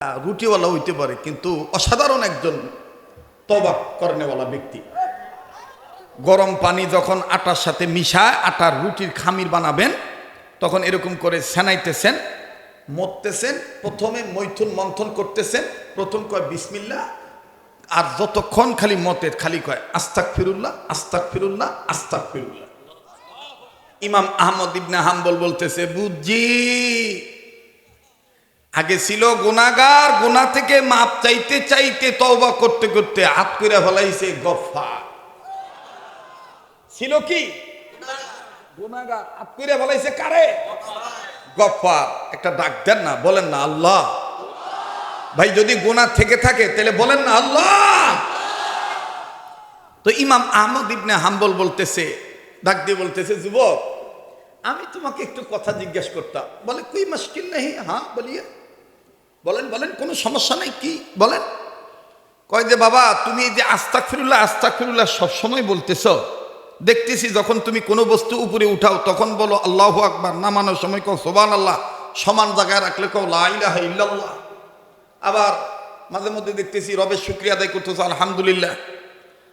রুটিওয়ালা হইতে পারে, কিন্তু অসাধারণ একজন তবাক করেনেওয়ালা ব্যক্তি। গরম পানি যখন আটার সাথে মিশায়, আটার রুটির খামির বানাবেন, তখন এরকম করে সেনাইতেছেন, মরতেছেন, প্রথমে মৈথুন মন্থন করতেছেন, প্রথম কয়, বিসমিল্লা আর যতক্ষণ খালি মতে খালি কয় আস্তাক ফিরুল্লাহ আস্তাক ফিরুল্লাহ আস্তাক ফিরুল্লাহ ইমাম আহমদ ইবনে হাম্বল বলতেছে, বুঝছি আগে ছিল গুনাগার গুনা থেকে মাপ চাইতে চাইতে তওবা করতে করতে হাত করে ফেলাইছে গফা ছিল কি? গুনাগার হাত করে ফেলাইছে কারে? গফা একটা ডাক দেন না, বলেন না, আল্লাহ। ভাই, যদি গুনাহ থেকে থাকে, তাহলে বলেন না, আল্লাহ। তো ইমাম আহমদ ইবনে হাম্বল বলতেছে, ডাক দিয়ে বলতেছে, যুবক, আমি তোমাকে একটু কথা জিজ্ঞেস করতাম। বলে, কুই মুশকিল নেই হ্যাঁ বলিয়ে। বলেন বলেন, কোনো সমস্যা নাই কি? বলেন। কয় যে, বাবা, তুমি এই যে আস্তাক ফিরুল্লাহ আস্তাক ফিরুল্লাহ সবসময় বলতেছ, দেখতেছি যখন তুমি কোনো বস্তু উপরে উঠাও, তখন বলো, আল্লাহ আকবার নামানোর সময় কও সোবান আল্লাহ সমান জায়গায় রাখলে লাইলাহ ইল্লাল্লাহ। আবার মাঝে মধ্যে দেখতেছি, রবের শুক্রিয়া আদায় করতেছো, আলহামদুলিল্লাহ।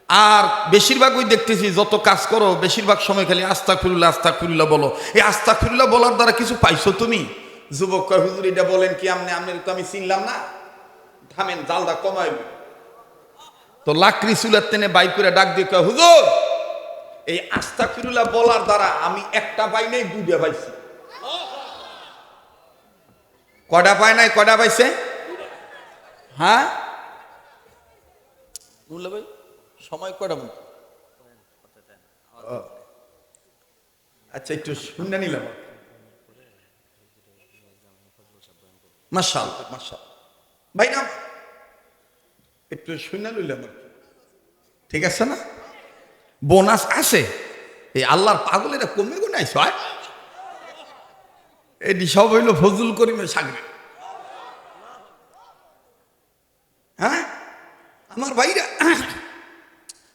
আর বেশিরভাগ ওই দেখতেছি, যত কাজ করো, বেশিরভাগ সময় খালি আস্তা ফিরুল্লাহ আস্তা ফিরুল্লাহ বলো। এই আস্তা ফিরুল্লাহ বলার দ্বারা কিছু পাইছো তুমি? যুবক কয় হুজুর এটা বলেন কি আমনে আমনে তো আমি চিনলাম না। থামেন জালদা কমাই তো লাকড়ি চুলার তেনে বাইক করে ডাক দিয়ে কয় হুজুর এই আস্থা ফিরুল্লাহ বলার দ্বারা আমি একটা পাই নাই দুইটা পাইছি কটা পায় নাই কটা পাইছে হ্যাঁ? মুল্লা ভাই সময় কটা আচ্ছা একটু শুনে নিলাম। মাসাল মাসাল ভাই না একটু শুনে আর ঠিক আছে না? বোনাস আছে? এই আল্লাহর পাগলেরা কমে আইস এটি সব হইল ফজুল করিমের সাগরে। হ্যাঁ? আমার ভাইরা,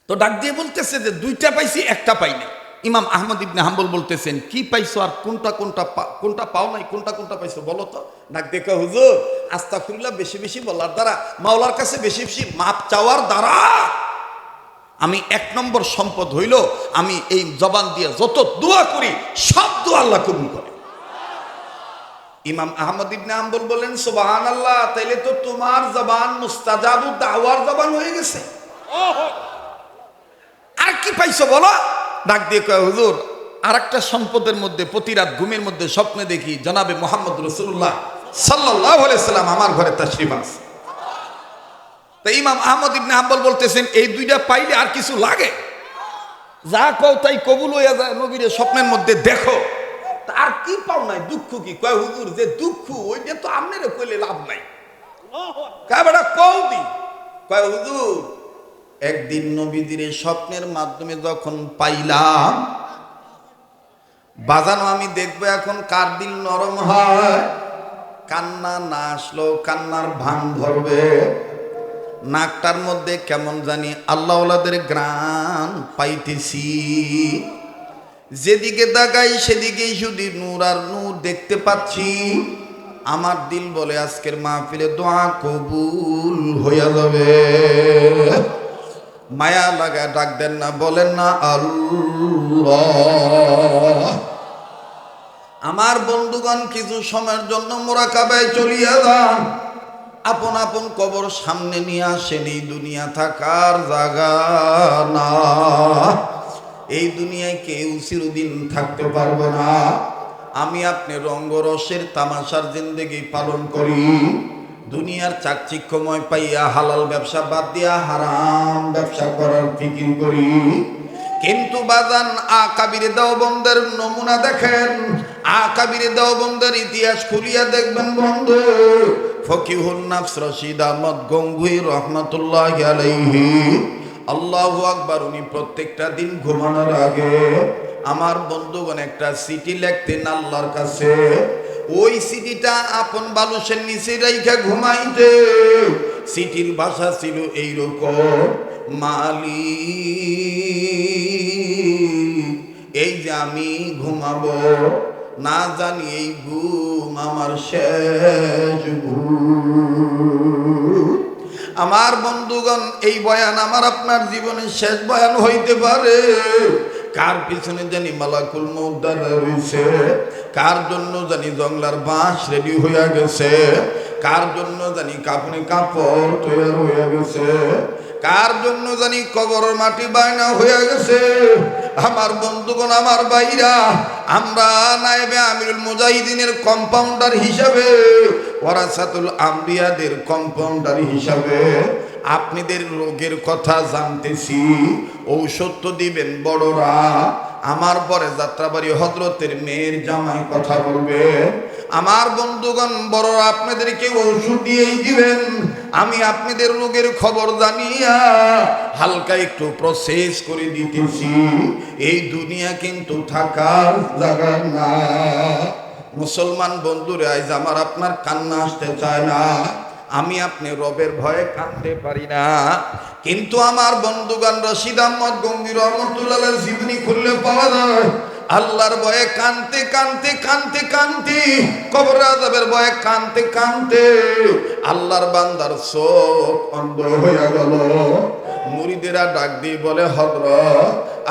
তো ডাক দিয়ে বলতেছে যে দুইটা পাইছি, একটা পাই নাই। ইমাম আহমদ ইবনে হাম্বল বলতেছেন কি পাইছো আর কোনটা কোনটা কোনটা পাও নাই কোনটা কোনটা পাইছো বলো তো? ডাক দেখে হুজুর আস্তা খুল্লা বেশি বেশি বলার দ্বারা মাওলার কাছে বেশি বেশি মাপ চাওয়ার দ্বারা। আমি এক নম্বর সম্পদ হইল আমি এই জবান দিয়ে যত দোয়া করি সব দোয়া আল্লাহ কবুল করে। ইমাম আহমদ ইবনে হাম্বল বলেন সুবহান আল্লাহ তাইলে তো তোমার জবান মুস্তাজাবু দাওয়ার জবান হয়ে গেছে। আর কি পাইছো বলো? ডাক দিয়ে কয় হুজুর আর একটা সম্পদের মধ্যে প্রতি রাত ঘুমের মধ্যে স্বপ্নে দেখি জনাবে মোহাম্মদ রসুল্লাহ সাল্লাহ সাল্লাম আমার ঘরে তাশরিফ আছে তা ইমাম আহমদ ইবনে হাম্বল বলতেছেন এই দুইটা পাইলে আর কিছু লাগে? যা কও তাই কবুল হইয়া যায় নবীরে স্বপ্নের মধ্যে দেখো। আর কি পাও নাই দুঃখ কি? কয় হুজুর যে দুঃখ ওইটা তো আপনারে কইলে লাভ নাই। কয় বেটা কও দি? কয় হুজুর একদিন নবীদের স্বপ্নের মাধ্যমে যখন পাইলাম, বাজানো আমি দেখব এখন কার দিল নরম হয়। কান্না না আসলো, কান্নার ভান ধরবে। নাকটার মধ্যে কেমন জানি আল্লাহদের গ্রান পাইতেছি। যেদিকে তাকাই সেদিকেই শুধু নূর আর নূর দেখতে পাচ্ছি। আমার দিল বলে, আজকের মাহফিলে দোয়া কবুল হইয়া যাবে। মায়া লাগা ডাক দেন না, বলেন না আমার বন্ধুগণ, কিছু সময়ের জন্য মোরাকাবায় চলিয়া যান। আপন আপন কবর সামনে নিয়ে আসেন, এই দুনিয়া থাকার জাগা না। এই দুনিয়ায় কেউ চিরদিন থাকতে পারব না। আমি আপনি রঙ্গরসের তামাশার জিন্দগি পালন করি। দুনিয়ার চাকচিক্যময় পাইয়া হালাল ব্যবসা বাদ দিয়া হারাম ব্যবসা করার ফিকির করি। কিন্তু বাজান, আ কাবিরে দেওবন্দের নমুনা দেখেন, আ কাবিরে দেওবন্দের ইতিহাস খুলিয়া দেখবেন বন্ধু, ফকিহুন নাফস রশিদ আহমদ গঙ্গুই রহমতুল্লাহ আলাইহি, আল্লাহু আকবার, উনি প্রত্যেকটা দিন ঘুমানোর আগে আমার বন্ধুগণ, একটা সিটি লিখতেন আল্লাহর কাছে। ওই সিটিটা আপন বালুসের নিচে রাইখা ঘুমাইতে। সিটির ভাষা ছিল এইরকম মালি এই যে আমি ঘুমাবো, না জানি এই ঘুম আমার শেষ আমার বন্ধুগণ, এই বয়ান আমার আপনার জীবনের শেষ বয়ান হইতে পারে। কার পিছনে জানি মালাকুল মৌদার রয়েছে? কার জন্য জানি জংলার বাঁশ রেডি হইয়া গেছে? কার জন্য জানি কাপড়ে কাপড় তৈরি হইয়া গেছে? কার জন্য জানি কবর মাটি বায়না হইয়া গেছে? আমার বন্ধুগণ, আমার ভাইরা, আমরা নাইবে আমিরুল মুজাহিদিনের কম্পাউন্ডার হিসাবে, ওয়ারাসাতুল আম্বিয়াদের কম্পাউন্ডার হিসাবে আপনাদের রোগের কথা জানতেছি। ঔষধ তো দিবেন বড়রা। আমার পরে যাত্রাবাড়ি হজরতের মেয়ের জামাই কথা বলবে। আমার বন্ধুগণ, বড়রা, আপনাদেরকে ওষুধ দিয়েই দিবেন। আমি আপনাদের রোগের খবর জানিয়া হালকা একটু প্রসেস করে দিতেছি। এই দুনিয়া কিন্তু থাকার জায়গা না। মুসলমান বন্ধুরা আজ আমার আপনার কান্না আসতে চায় না। আমি আপনি রবের ভয়ে কাঁদতে পারি না। কিন্তু আমার বন্ধুগান রশিদ আহমদ গম্ভীর রহমতুল্লাহ জীবনী খুললে পাওয়া যায়, আল্লাহর ভয়ে কানতে কানতে কানতে কানতে কবর আজাবের ভয়ে কানতে কানতে আল্লাহর বান্দার চোখ অন্ধ হইয়া গেল। মুরিদেরা ডাক দিয়ে বলে হদ্র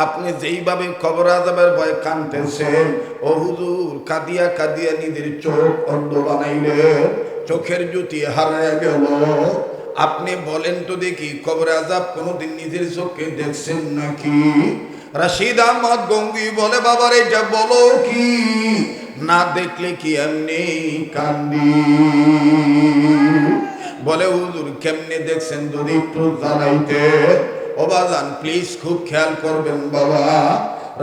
আপনি যেইভাবে কবর আজাবের ভয়ে কানতেছেন ও হুজুর কাদিয়া কাদিয়া নিজের চোখ অন্ধ বানাইলে চোখের জ্যোতি হারায় গেল। আপনি বলেন তো দেখি, কবর আজাব কোনোদিন নিজের চোখে দেখছেন নাকি? রাশিদ আহমদ গঙ্গি বলে বাবার এটা বলো কি? না দেখলে কি এমনি কান্দি? বলে, হুজুর, কেমনে দেখছেন যদি একটু জানাইতে? ওবাজান প্লিজ খুব খেয়াল করবেন, বাবা।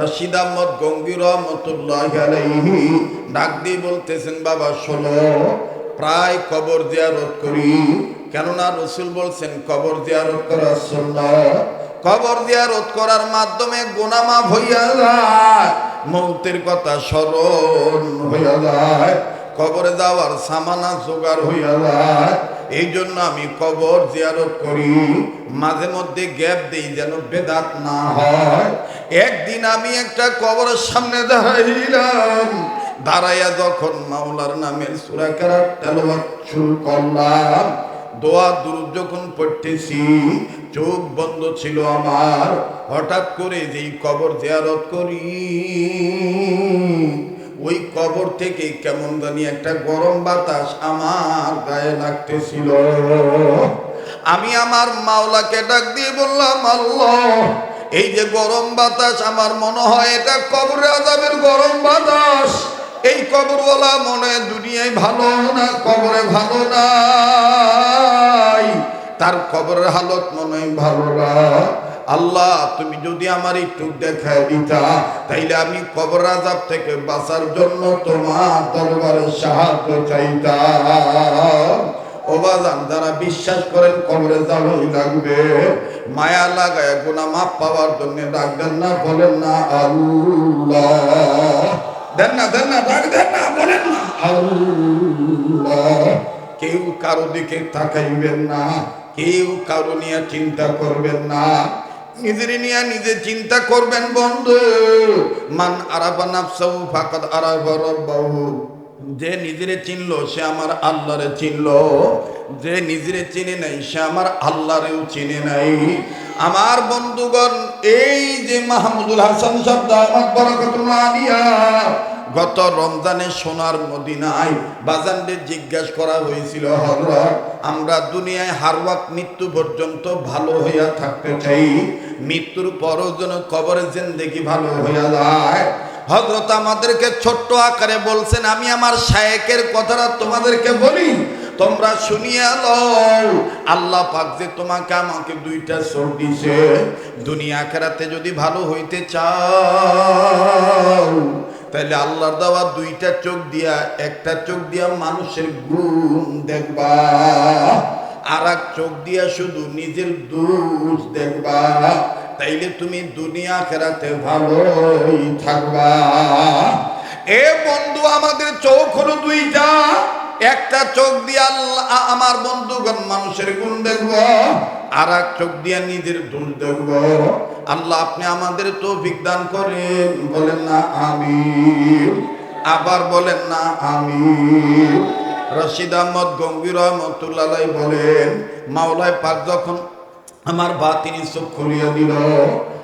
রশিদ আহমদ গঙ্গির রহমতুল্লাহ ডাক দিয়ে বলতেছেন, বাবা, শোনো প্রায় কবর জিয়ারত করি। কেননা রসুল বলছেন কবর জিয়ারত করার সুন্নাত। কবর জিয়ারত করার মাধ্যমে গোনামা হইয়া যায়। মৌতের কথা স্মরণ হইয়া যায়। কবরে যাওয়ার সামানা জোগাড় হইয়া যায়। এই জন্য আমি কবর জিয়ারত করি। মাঝে মধ্যে গ্যাপ দেই যেন বেদাত না হয়। একদিন আমি একটা কবরের সামনে দাঁড়াইলাম। দাঁড়াইয়া যখন মাওলার নামের সুরাকার তেলবাদ শুরু করলাম, দোয়া দূর যখন পড়তেছি, চোখ বন্ধ ছিল আমার। হঠাৎ করে যেই কবর জিয়ারত করি, ওই কবর থেকে কেমন জানি একটা গরম বাতাস আমার গায়ে লাগতেছিল। আমি আমার মাওলাকে ডাক দিয়ে বললাম, আল্লাহ, এই যে গরম বাতাস, আমার মনে হয় এটা কবরে আজাবের গরম বাতাস। এই কবরওয়ালা মনে দুনিয়ায় ভালো না, কবরে ভালো নাই। তার কবরের হালত মনে ভালো না। আল্লাহ, তুমি যদি আমার একটু দেখায় দিতা, তাইলে আমি কবর আজাব থেকে বাঁচার জন্য তোমার দরবারে সাহায্য চাইতাম। ওবাজান যারা বিশ্বাস করেন কবরে যাওয়াই লাগবে। মায়া লাগায় গুনা মাপ পাওয়ার জন্য ডাকবেন না, বলেন না, আল্লাহ। দেন না দেন না ডাক দেন না, বলেন না। কেউ কারও দিকে তাকাইবেন না, কেউ কারও নিয়ে চিন্তা করবেন না। নিজের নিয়ে নিজে চিন্তা করবেন, বন্ধু। মান আরাবা নাফসাহু ফাকাদ আরাবা রাব্বাহু। যে নিজেরে চিনলো, সে আমার আল্লাহরে চিনল। যে নিজেরে চিনে নাই, সে আমার আল্লাহরেও চিনে নাই। আমার বন্ধুগণ, এই যে মাহমুদুল হাসান শব্দ আমার বরকতুল্লাহ আলিয়া গত রমজানে সোনার মদিনায় বাজানদের জিজ্ঞাসা করা হয়েছিল হজরত আমরা দুনিয়ায় হারওয়াক মৃত্যু পর্যন্ত ভালো হইয়া থাকতে চাই। মৃত্যুর পরও যেন কবরে জিন্দেগি ভালো হইয়া যায়। হজরত আমাদেরকে ছোট্ট আকারে বলছেন, আমি আমার শায়েকের কথাটা তোমাদেরকে বলি। তোমরা শুনিয়া লও। আল্লাহ পাক যে তোমাকে আমাকে দুইটা চোখ দিছে। দুনিয়া খেরাতে যদি ভালো হইতে চাও তাহলে আল্লাহর দেওয়া দুইটা চোখ দিয়া, একটা চোখ দিয়া মানুষের গুণ দেখবা আর এক চোখ দিয়া শুধু নিজের দোষ দেখবা। তাইলে তুমি দুনিয়া খেরাতে ভালোই থাকবা। এ বন্ধু, আমাদের চোখ হলো দুইটা। একটা চোখ দিয়ে আল্লাহ আমার বন্ধুগণ মানুষের গুণ দেখব আর এক চোখ দিয়ে নিজের দোষ দেখব। আল্লাহ, আপনি আমাদের তো দান করেন। বলেন না আমি আবার বলেন না আমি রশিদ আহমদ গম্ভীর রহমতুল্লাহ বলেন, মাওলায় পাক যখন আমার বা তিনি চোখ খুলিয়া দিল,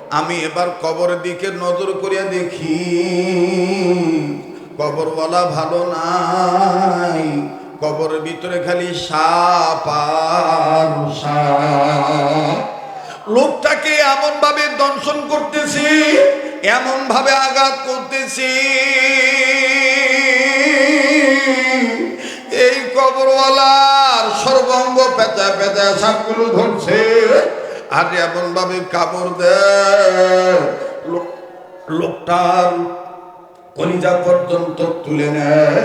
আমি এবার কবরের দিকে নজর করিয়া দেখি। কবরওয়ালা ভালো নাই। কবরের ভিতরে খালি সাপ লোকটাকে এমন ভাবে দংশন করতেছি এমন ভাবে আঘাত করতেছি। এই কবরওয়ালার সর্বঙ্গ পেঁচা পেঁচা সাপগুলো ধরছে আর এমন ভাবে কাপড় দেয়। লোক- লোকটার কলিজা পর্যন্ত তুলে নেয়।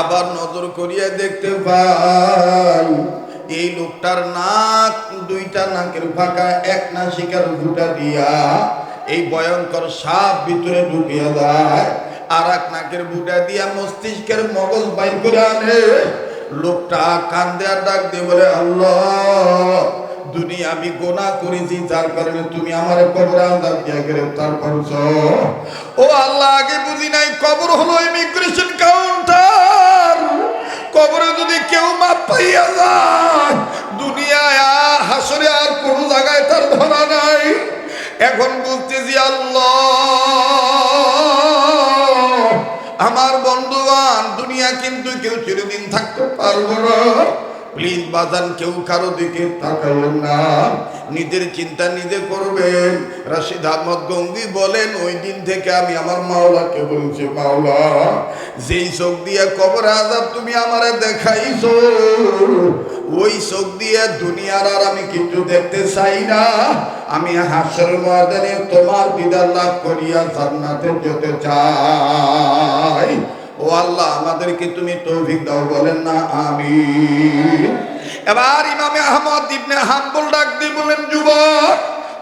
আবার নজর করিয়া দেখতে পাই এই লোকটার নাক, দুইটা নাকের ফাঁকা, এক নাসিকার ফুটা দিয়া এই ভয়ঙ্কর সাপ ভিতরে ঢুকিয়া দেয়। আর এক নাকের বুটা দিয়া মস্তিষ্কের মগজ বাইর করে আনে। লোকটা কান্দে আর ডাক দিয়ে বলে, আল্লাহ দুনিয়া আমি গোনা করেছি, যার কারণে তুমি আমার কবর আন্দাজ দিয়া গ্রেফতার করছ। ও আল্লাহ, আগে বুঝি নাই, কবর হলো ইমিগ্রেশন কাউন্টার কবরে যদি কেউ মাপ পাইয়া যায়, দুনিয়ায় আর হাসরে আর কোনো জায়গায় তার ধরা নাই। এখন বুঝতেছি আল্লাহ, আমার বন্ধুগণ, দুনিয়া কিন্তু কেউ চিরদিন থাকতে পারব না। প্লিজ বাজান কেউ কারও দিকে তাকাবেন না। নিজের চিন্তা নিজে করবেন। রাশিদ আহমদ গঙ্গি বলেন, ওই দিন থেকে আমি আমার মাওলাকে বলছি, মাওলা, যেই চোখ দিয়ে কবর আজাব তুমি আমারে দেখাইছো, ওই চোখ দিয়ে দুনিয়ার আর আমি কিছু দেখতে চাই না। আমি হাসর ময়দানে তোমার বিদার লাভ করিয়া জান্নাতে যেতে চাই। ও আল্লাহ, আমাদেরকে তুমি তৌফিক দাও, বলেন না আমি এবার ইমামে আহমদ ইবনে হাম্বল ডাক দিয়ে বলেন, যুবক,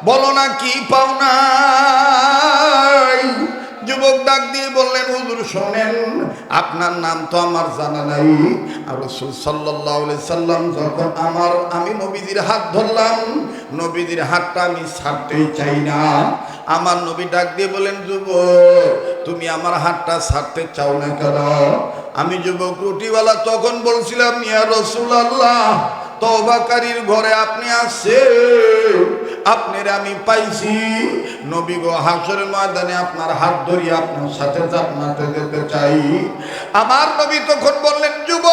বলো না কি পাও নাই? যুবক ডাক দিয়ে বললেন, হুজুর, শোনেন, আপনার নাম তো আমার জানা নাই। আর রসুল সাল্লাহ সাল্লাম যখন আমার, আমি নবীজির হাত ধরলাম নবীজির হাতটা আমি ছাড়তেই চাই না। আমার নবী ডাক দিয়ে বলেন যুব তুমি আমার হাতটা ছাড়তে চাও না কেন? আমি যুবক রুটিওয়ালা তখন বলছিলাম, ইয়া রসুল আল্লাহ তবাকারীর ঘরে আপনি আসছে আপনার আমি পাইছি। নবী গো হাসরের ময়দানে আপনার হাত ধরি আপনার সাথে জান্নাতে যেতে চাই। আমার নবী তখন বললেন যুব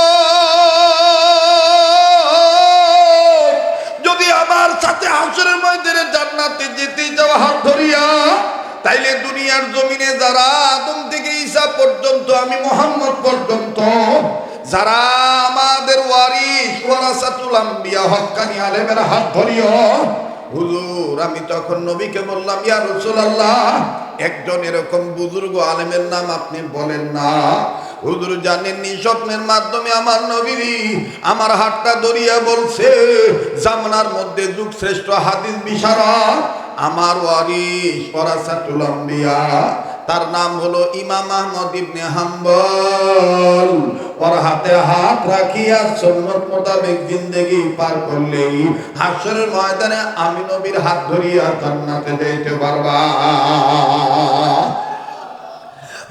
সাথে হাসরের ময়দানে জান্নাতে যেতে যাওয়া হাত ধরিয়া, তাইলে দুনিয়ার জমিনে যারা আদম থেকে ঈসা পর্যন্ত, আমি মোহাম্মদ পর্যন্ত, যারা আমাদের ওয়ারিস, ওয়ারাসাতুল আম্বিয়া, হক্কানি আলেমের হাত ধরিও হুজুর, আমি তখন নবীকে বললাম, ইয়া রাসূলুল্লাহ, একজন এরকম বুজুর্গ আলেমের নাম আপনি বলেন না। হুজুর জানেননি, স্বপ্নের মাধ্যমে আমার নবীরি আমার হাতটা ধরিয়া বলছে, জামনার মধ্যে যুগ শ্রেষ্ঠ হাদিস বিশারদ, আমার ওয়ারিস ওয়ারাসাতুল আম্বিয়া, তার নাম হলো ইমাম আহমদ ইবনে হাম্বল। ওর হাতে হাত রাখিয়া সুন্নত মোতাবেক জিন্দেগি পার করলেই হাসরের ময়দানে আমি নবীর হাত ধরিয়া জান্নাতে যেতে পারবা।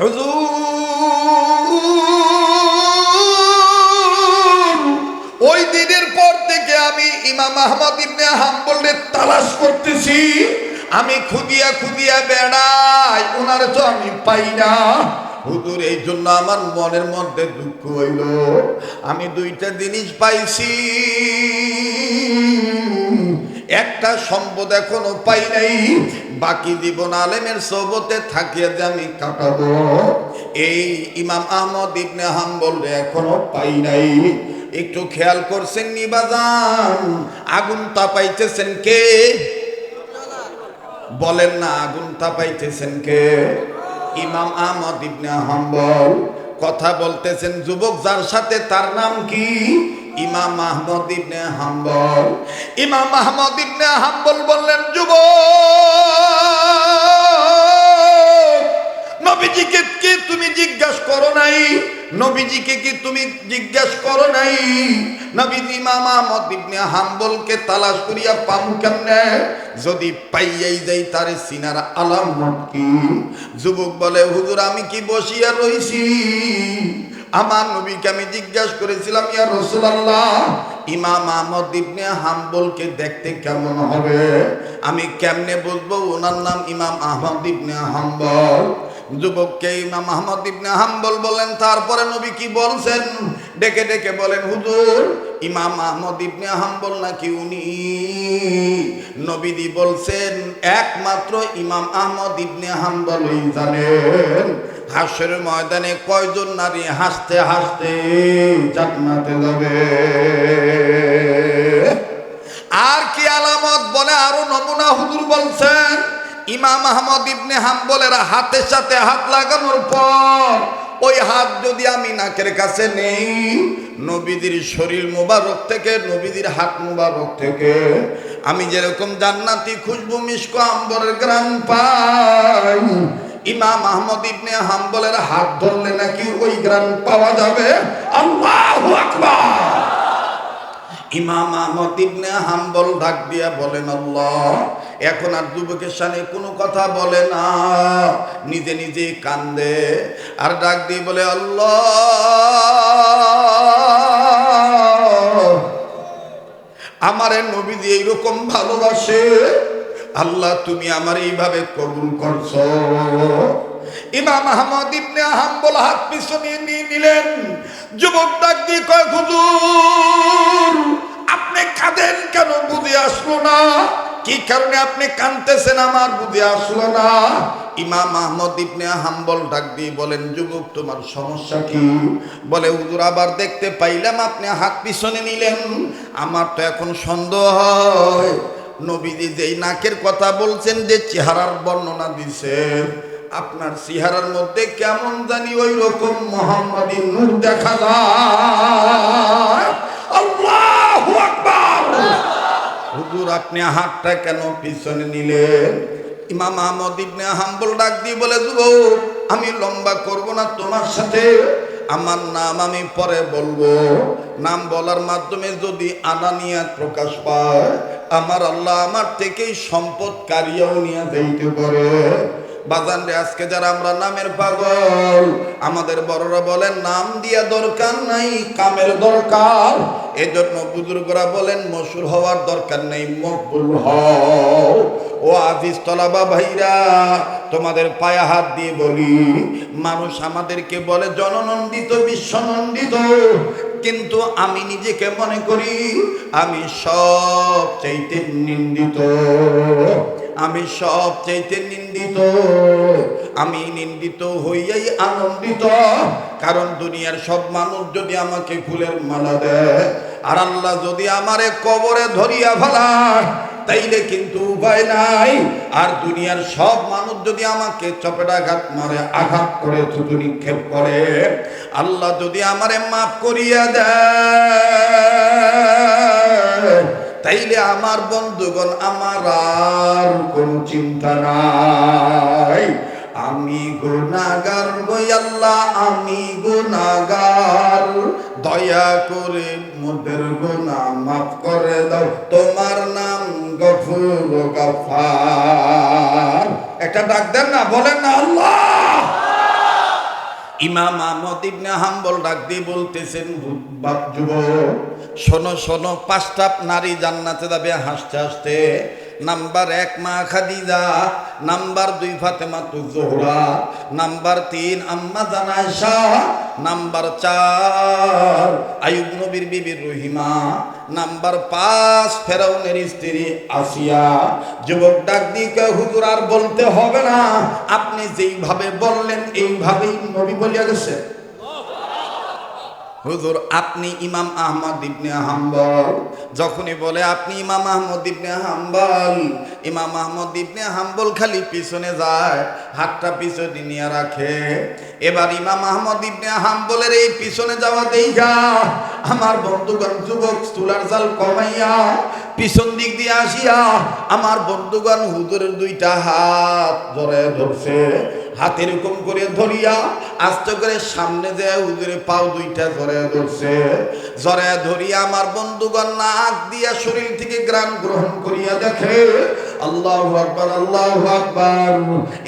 হুজুর আমি ইমাম আহমদ ইবনে হাম্বলের তালাশ করতেছি। আমি খুদিয়া খুদিয়া বেড়াই ওনার তো আমি পাই না। হুজুর, এই জন্য আমার মনের মধ্যে দুঃখ হইল। আমি দুইটা জিনিস পাইছি। একটা সম্পদ এখনও পাই নাই, বাকি জীবন আলেমের সবতে থাকিয়ে যে আমি কাটাবো। এই ইমাম আহমদ ইবনে হাম্বল এখনও পাই নাই। একটু খেয়াল করছেন নিবাজান আগুন তাপাইতেছেন কে? বলেন না, আগুন তাপাইতেছেন কে? ইমাম আহমদ ইবনে হাম্বল কথা বলতেছেন, যুবক যার সাথে তার নাম কি? ইমাম আহমদ ইবনে হাম্বল। ইমাম আহমদ ইবনে হাম্বল বললেন, যুবক নবীজিকে কি তুমি জিজ্ঞাসা করো নাই? নবীজি ইমাম আহমদ ইবনে হাম্বলকে তালাশ করিয়া, পামু কেমনে? যদি পাইয়াই যাই তার সিনার আলামত কি? যুবক বলে, হুজুর, আমি কি বসিয়া রইছি? আমার নবীকে আমি জিজ্ঞাসা করেছিলাম, ইয়া রাসূলুল্লাহ, ইমাম আহমদ ইবনে হাম্বলকে দেখতে কেমন হবে? আমি কেমনে বুঝব? ওনার নাম ইমাম আহমদ ইবনে হাম্বল। যুবককে ইমাম আহমদ ইবনে হাম্বল বলেন, তারপরে নবী কি বলছেন? ডেকে ডেকে বলেন, হুজুর, ইমাম আহমদ ইবনে হাম্বল নাকি উনি? নবীদি বলছেন, একমাত্র ইমাম আহমদ ইবনে হাম্বলই জানেন। হাসের ময়দানে কয়জন নারী হাসতে হাসতে জান্নাতে যাবে? আর কি আলামত বলে, আরও নমুনা হুজুর বলছেন ইমাম আহমদ ইবনে হাম্বলের হাতের সাথে হাত লাগানোর পর ওই হাত যদি আমি নাকের কাছে নেই নবীদের শরীর মুবারক থেকে নবীদের হাত মুবারক থেকে আমি যেরকম জান্নাতি খুশবু মিশক আম্বরের গ্রাম পাই, ইমাম আহমদ ইবনে হাম্বলের হাত ধরলে নাকি ওই গ্রাম পাওয়া যাবে? আল্লাহু আকবার! ইমাম আহমদ ইবনে হাম্বল ডাক দিয়া বলেন, আল্লাহ, এখন আর যুবকের সামনে কোনো কথা বলে না। নিজে নিজে কান্দে আর ডাক দিয়ে বলে, আল্লাহ, আমার নবীজি এইরকম ভালোবাসে, আল্লাহ, তুমি আমার এইভাবে কবুল করছ। ইমাম আহমদ ইবনে হাম্বল হাত পিছনে নিয়ে নিলেন। যুবক ডাক কয়, হুজুর, আপনি কাঁদেন কেন? বুঝে আসলো না। কি কারণে আপনি কানতেছেন আমার বুঝে আসলো না। ইমাম আহমদ ইবনে হাম্বল ডাক দিয়ে বলেন, যুবক, তোমার সমস্যা কি? বলে, হুজুর, আবার দেখতে পাইলাম আপনি হাত পিছনে নিলেন। আমার তো এখন সন্দেহ হয়। নবীজি যেই নাকের কথা বলছেন, যে চেহারার বর্ণনা দিছেন আপনার চেহারার মধ্যে কেমন জানি ওই রকম মোহাম্মদী নূর দেখা যায়। আল্লাহু হুজুর, আপনি হাতটা কেন পিছনে নিলেন? ইমাম আহমদ ইবনে হাম্বল ডাক দিয়ে বলে, যুবক, আমি লম্বা করব না তোমার সাথে। আমার নাম আমি পরে বলব। নাম বলার মাধ্যমে যদি আনানিয়াত প্রকাশ পায়, আমার আল্লাহ আমার থেকেই সম্পদ কারিয়াও নিয়ে যাইতে পারে। বাজান রে আজকে যারা আমরা নামের পাগল, আমাদের বড়রা বলেন, নাম দিয়া দরকার নাই, কামের দরকার। এজন্য বুজুর্গরা বলেন, মশুর হওয়ার দরকার নেই, মকবুল হও। ও আজিজ তলাবা ভাইরা, তোমাদের পায়ে হাত দিয়ে বলি, মানুষ আমাদেরকে বলে, জননন্দিত, বিশ্বনন্দিত। কিন্তু আমি নিজেকে মনে করি, আমি সব চাইতে নিন্দিত। আমি সব চাইতে নিন্দিত। আমি নিন্দিত হইয়াই আনন্দিত। কারণ দুনিয়ার সব মানুষ যদি আমাকে ফুলের মালা দেয়, আর আল্লাহ যদি আমারে কবরে ধরিয়া ফেলায়, তাইলে কিন্তু উপায় নাই। আর দুনিয়ার সব মানুষ যদি আমাকে চপেটাঘাত মারে, আঘাত করে, থুতু নিক্ষেপ করে, আল্লাহ যদি আমারে মাফ করিয়া দেয় তাইলে আমার বন্ধুগণ, আমার আর কোন চিন্তা নাই। আমি গুনাগার গই আল্লাহ, আমি গুনাগার দয়া করে মোদের গুনাহ মাফ করে দাও। তোমার নাম গফুর গফার। একটা ডাক দেন না, বলেন না আল্লাহ। ইমাম আহমদ ইবনে হাম্বল ডাক দিয়ে বলতেছেন যুবক, শোনো শোনো, পাঁচটা নারী জান্নাতে যাবে, হাসতে হাসতে নাম্বার এক মা খাদিজা নাম্বার দুই ফাতেমা তু জোহরা নাম্বার তিন আম্মা জানায়শা নাম্বার চার আয়ুব নবীর বিবি রহিমা নাম্বার পাঁচ ফেরাউনের স্ত্রী আসিয়া যুবক ডাক দিয়ে কয়, হুজুর আর বলতে হবে না আপনি যেইভাবে বললেন এইভাবেই নবী বলিয়া গেছে। হুজুর, আপনি ইমাম আহমদ ইবনে হাম্বল। যখনই বলে, আপনি ইমাম আহমদ ইবনে হাম্বল, ইমাম আহমদ ইবনে হাম্বল খালি পিছনে যায়, হাতটা পিছনে নিয়ে রাখে। এবার ইমাম আহমদ ইবনে হাম্বলের এই পিছনে যাওয়া দেখা আমার বন্ধুগণ, যুবক তুলার জাল কমাইয়া, পিছন দিক দিয়ে আসিয়া, আমার বন্ধুগণ হুজুরের দুইটা হাত ধরে ধরছে। হাত এরকম করে ধরিয়া আস্তে করে সামনে যে হুজুরে পাও দুইটা ধরে ধরছে। জরে ধরিয়া আমার বন্ধুগণ নাক দিয়া শরীর থেকে গ্রাম গ্রহণ করিয়া দেখে, আল্লাহ আকবার আল্লাহ আকবার।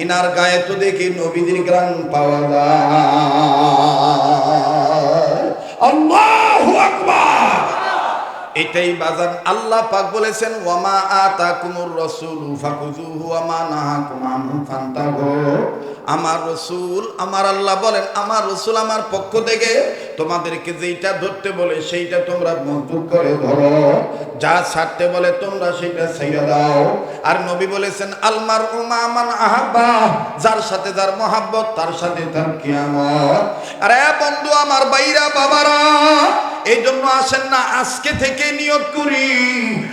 ইনার গায়ে তো দেখি নবীদের গ্রাম পাওয়া যায়। আল্লাহ আকবার! এটাই বাজান আল্লাহ পাক বলেছেন, ওয়ামা আতাকুমুর রাসূলু ফাকুযুহু ওয়ামা নাহাকুম আনহু ফান্তাহু। আমার রসুল, আমার আল্লাহ বলেন, আমার রসুল আমার পক্ষ থেকে তোমাদেরকে যেইটা ধরতে বলে, সেইটা তোমরা মজবুত করে ধরো। যা ছাড়তে বলে, তোমরা সেইটা ছেড়ে দাও। আর নবী বলেছেন আলমার উমামান আহাব্বা। যার সাথে যার মহাব্বত, তার সাথে তার কিয়ামত। আরে বন্ধু, আমার বাইরা বাবারা এই জন্য আসেন না, আজকে থেকে নিয়োগ করি।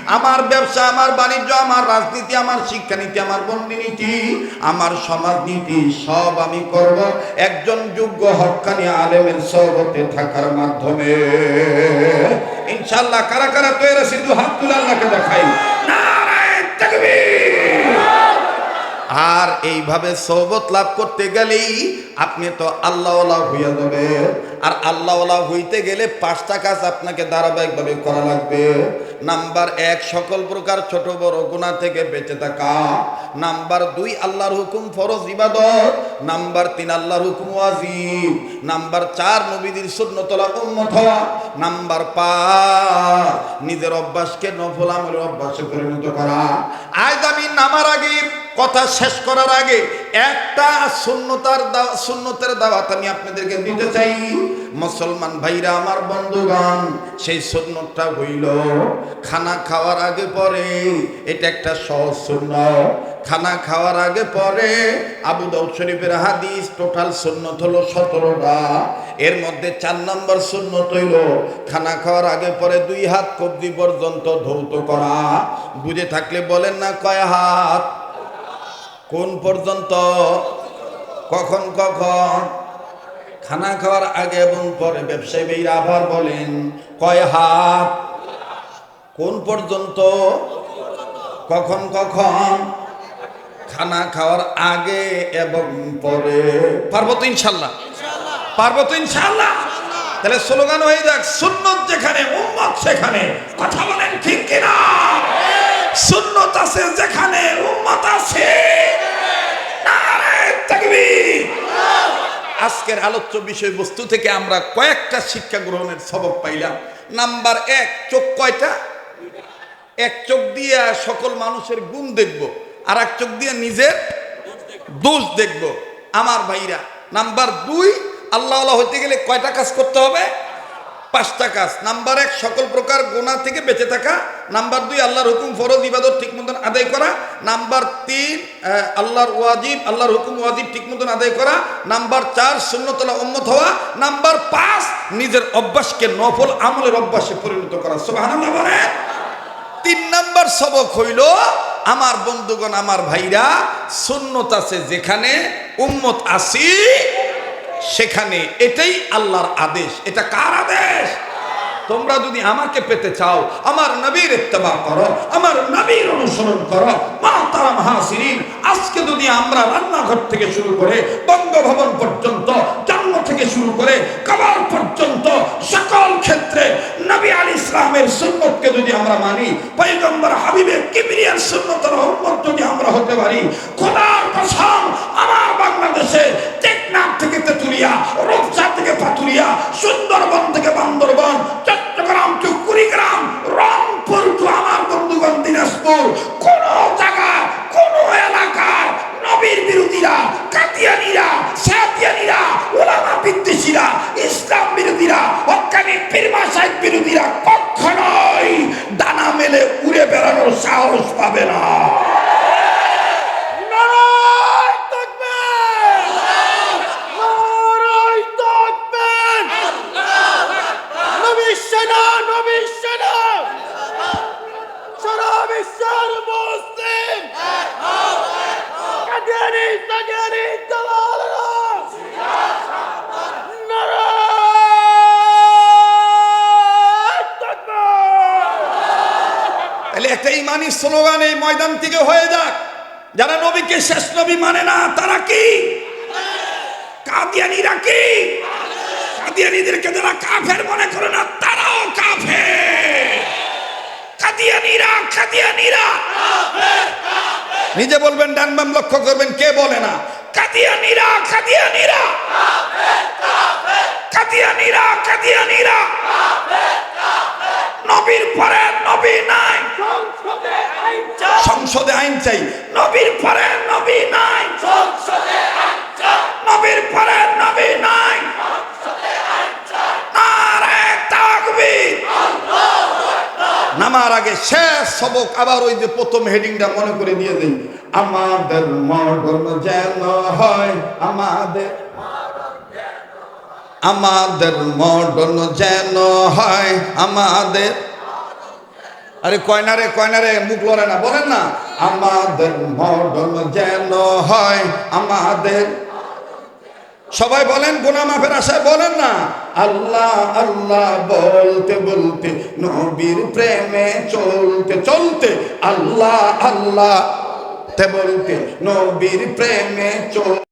আমার ব্যবসা, আমার বাণিজ্য, আমার রাজনীতি, আমার শিক্ষানীতি, আমার বন্দিনীতি আমার সমাজনীতি, সব আমি করব। একজন যোগ্য হক্কানি আলেমের সহবতে থাকার মাধ্যমে। ইনশাল্লাহ কারা কারা তৈরি সিদ্ধু হাত তুলে আল্লাহকে দেখাই। তাকবীর। আর এইভাবে সহবত লাভ করতে গেলেই আপনি তো আল্লাহওয়ালা হইয়া যাবে। আর আল্লাহওয়ালা হইতে গেলে পাঁচটা কাজ আপনাকে ধারাবাহিকভাবে করা লাগবে। নাম্বার এক, সকল প্রকার ছোট বড় গুণা থেকে বেঁচে থাকা। নাম্বার দুই, আল্লাহর হুকুম ফরজ ইবাদত। নাম্বার তিন, আল্লাহর হুকুম ওয়াজিব। নাম্বার চার, নবীদের শূন্যতলা হওয়া। নাম্বার পাঁচ, নিজের অভ্যাসকে নফল আমলের অভ্যাসে পরিণত করা। আজ আমি নামার আগে কথা শেষ করার আগে একটা শূন্যতার শূন্যতের দাওয়াত আমি আপনাদেরকে দিতে চাই। মুসলমান ভাইরা, আমার বন্ধুগণ, সেই শূন্যটা হইল খানা খাওয়ার আগে পরে, এটা একটা সহজ শূন্য খানা খাওয়ার আগে পরে আবু দাউদ শরীফের হাদিস টোটাল সুন্নত হলো সতেরোটা। এর মধ্যে চার নম্বর সুন্নত হইল খানা খাওয়ার আগে পরে দুই হাত কবজি পর্যন্ত ধৌত করা। বুঝে থাকলে বলেন না কয় হাত? কোন পর্যন্ত? কখন কখন? খানা খাওয়ার আগে এবং পরে ব্যবসায়ী আবার বলেন, কয় হাত? কোন পর্যন্ত? কখন কখন? খানা খাওয়ার আগে এবং পরে। পারব তো ইনশাল্লাহ? পারব তো ইনশাল্লাহ? তাহলে স্লোগান হয়ে যাক, সুন্নত যেখানে, উম্মত সেখানে। কথা বলেন ঠিক কিনা? সুন্নত আছে, যেখানে উম্মত আছে। আজকের আলোচ্য বিষয়বস্তু থেকে আমরা কয়েকটা শিক্ষা গ্রহণের সবক পাইলাম। নাম্বার এক, চোখ কয়টা? এক চোখ দিয়ে সকল মানুষের গুণ দেখব আর এক চোখ দিয়ে নিজের দোষ দেখব। আমার ভাইরা, নাম্বার দুই আল্লাহ হইতে গেলে কয়টা কাজ করতে হবে? পাঁচটা কাজ। নাম্বার এক, সকল প্রকার গোনা থেকে বেঁচে থাকা। নাম্বার দুই, আল্লাহর হুকুম ফরজ ইবাদত ঠিক মতন আদায় করা। নাম্বার তিন আল্লাহর ওয়াজিব, আল্লাহর হুকুম ওয়াজিব ঠিক মতন আদায় করা। নাম্বার চার শূন্যতলা উম্মত হওয়া। নাম্বার পাঁচ, নিজের অভ্যাসকে নফল আমলের অভ্যাসে পরিণত করা। সুবহানাল্লাহ বলেন। তিন নাম্বার সবক হইল, আমার বন্ধুগণ, আমার ভাইরা, সুন্নত আছে যেখানে উম্মত আসি সেখানে এটাই আল্লাহর আদেশ। এটা কার আদেশ? তোমরা যদি আমাকে পেতে চাও, আমার নবীর ইত্তেবা করো, আমার নবীর অনুসরণ করো, মা তারা মহাসিরিন, আজকে যদি আমরা রান্নাঘর থেকে শুরু করে বঙ্গভবন পর্যন্ত জন্ম থেকে শুরু করে কবর পর্যন্ত, সকল ক্ষেত্রে নবী আলী ইসলামের সুন্নতকে যদি আমরা মানি, পয়গম্বর হাবিবের কিবরিয়ার সুন্নতের উম্মত যদি আমরা হতে পারি, খোদার কসম, আমার বাংলাদেশে টেকনাফ থেকে তেতুলিয়া রূপসা থেকে পাতুরিয়া সুন্দরবন থেকে বান্দরবন, চট্টগ্রাম টু কুড়িগ্রাম, রংপুর টু আমার বন্ধুগণ দিনাজপুর। কোন জায়গা, কোন এলাকার নবীর বিরোধীরা, কাদিয়ানিরা, সাদিয়ানিরা ওলামা বিদ্বেষীরা, ইসলাম বিরোধীরা হক্কানি পীরমা সাহেব বিরোধীরা কখনোই ডানা মেলে উড়ে বেড়ানোর সাহস পাবে না। ইমানি স্লোগান এই ময়দান থেকে হয়ে যাক। যারা নবীকে শেষ নবী মানে না, তারা কি? কাদিয়ানিরা কি? কাদিয়ানিদেরকে যারা কাফের মনে করে না, তারাও কাফের। কাদিয়ানিরা কাদিয়ানিরা। নিজে বলবেন, ডান বাম লক্ষ্য করবেন, কে বলে না? কাদিয়ানিরা কাদিয়ানিরা। কাদিয়ানিরা কাদিয়ানিরা নবীর পরে নবী নাই সংসদে আইন চাই সংসদে আইন চাই। নবীর পরে নবী নাই। সংসদে নবীর পরে নবী নাই। নামার আগে শেষ সবক আবার ওই যে প্রথম হেডিংটা মনে করে দিয়ে দেই। আমাদের মরণ যেন হয় আমাদের আমাদের মরণ যেন হয় আমাদের আরে কয়নারে কয়নারে মুখ লড়ে না, বলেন না। আমাদের মরণ যেন হয়, আমাদের। সবাই বলেন গোনা মাফের আশায় বলেন না। আল্লাহ আল্লাহ বলতে বলতে, নবীর প্রেমে চলতে চলতে, আল্লাহ আল্লাহ বলতে, নবীর প্রেমে চল